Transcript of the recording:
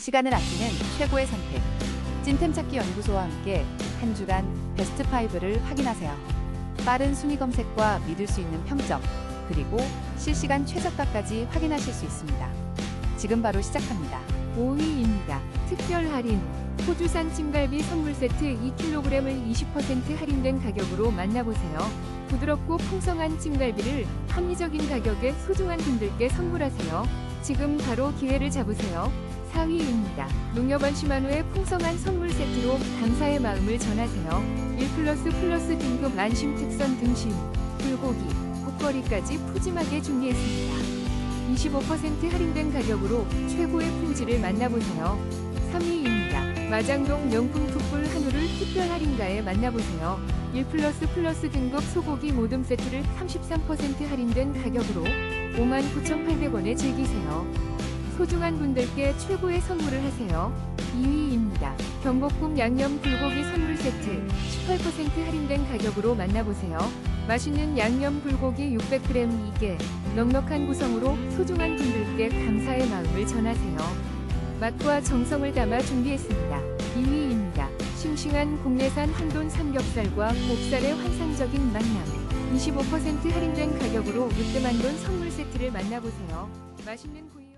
시간을 아끼는 최고의 선택. 찐템 찾기 연구소와 함께 한 주간 베스트 5를 확인하세요. 빠른 순위 검색과 믿을 수 있는 평점, 그리고 실시간 최저가까지 확인하실 수 있습니다. 지금 바로 시작합니다. 5위입니다. 특별 할인. 호주산 찜갈비 선물 세트 2kg을 20% 할인된 가격으로 만나보세요. 부드럽고 풍성한 찜갈비를 합리적인 가격에 소중한 분들께 선물하세요. 지금 바로 기회를 잡으세요. 4위입니다. 농협원 시마노의 풍성한 선물 세트로 감사의 마음을 전하세요. 1 플러스 플러스 등급 안심 특선 등심, 불고기, 국거리까지 푸짐하게 준비했습니다. 25% 할인된 가격으로 최고의 품질을 만나보세요. 3위입니다. 마장동 명품 툭불 한우를 특별 할인가에 만나보세요. 1 플러스 플러스 등급 소고기 모듬 세트를 33% 할인된 가격으로 59,800원에 즐기세요. 소중한 분들께 최고의 선물을 하세요. 2위입니다. 경복궁 양념 불고기 선물 세트 18% 할인된 가격으로 만나보세요. 맛있는 양념 불고기 600g 2개, 넉넉한 구성으로 소중한 분들께 감사의 마음을 전하세요. 맛과 정성을 담아 준비했습니다. 2위입니다. 싱싱한 국내산 한돈 삼겹살과 목살의 환상적인 만남. 25% 할인된 가격으로 으뜸한 돈 선물 세트를 만나보세요. 맛있는 구이